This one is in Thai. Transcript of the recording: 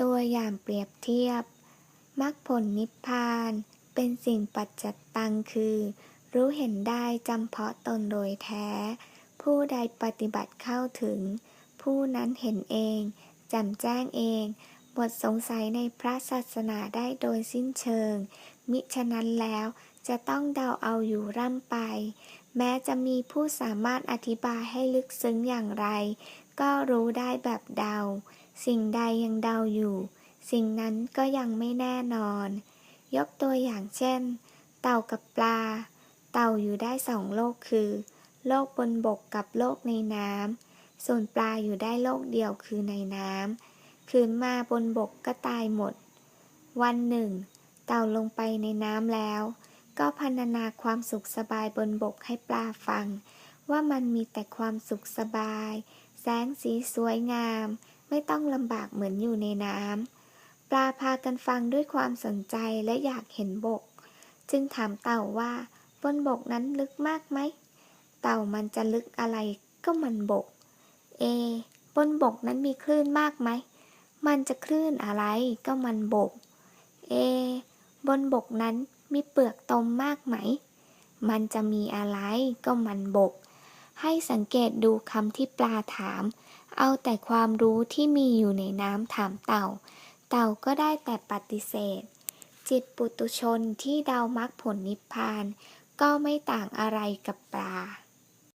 ตัวอย่างเปรียบเทียบมรรคผลนิพพาน เป็นสิ่งปัจจัตตังคือ รู้เห็นได้จำเพาะตนโดยแท้ ผู้ใดปฏิบัติเข้าถึง ผู้นั้นเห็นเองจ่มแจ้งเองหมดสงสัยในพระศาสนาได้โดยสิ้นเชิง มิฉะนั้นแล้วจะต้องเดาเอาอยู่ร่ำไป แม้จะมีผู้สามารถอธิบายให้ลึกซึ้งอย่างไร ก็รู้ได้แบบเดา สิ่งใดยังเดาอยู่ สิ่งนั้นก็ยังไม่แน่นอน ยกตัวอย่างเช่น เต่ากับปลา เต่าอยู่ได้สองโลกคือ โลกบนบกกับโลกในน้ำ ส่วนปลาอยู่ได้โลกเดียวคือในน้ำ คืนมาบนบกก็ตายหมด วันหนึ่ง เต่าลงไปในน้ำแล้ว ก็พรรณนาความสุขสบายบนบกให้ปลาฟัง ว่ามันมีแต่ความสุขสบาย แสงสีสวยงาม ไม่ต้องลำบากเหมือนอยู่ในน้ำปลาพากันฟังด้วยความสนใจและอยากเห็นบก จึงถามเต่าว่าบนบกนั้นลึกมากไหม เต่ามันจะลึกอะไรก็มันบก เอบนบกนั้นมีคลื่นมากไหม มันจะคลื่นอะไรก็มันบก เอบนบกนั้นมีเปลือกตมมากไหม มันจะมีอะไรก็มันบก ให้สังเกตดูคำที่ปลาถาม เอาแต่ความรู้ที่มีอยู่ในน้ำถามเต่า เต่าก็ได้แต่ปฏิเสธ จิตปุตุชนที่เดามรรคผลนิพพาน ก็ไม่ต่างอะไรกับปลา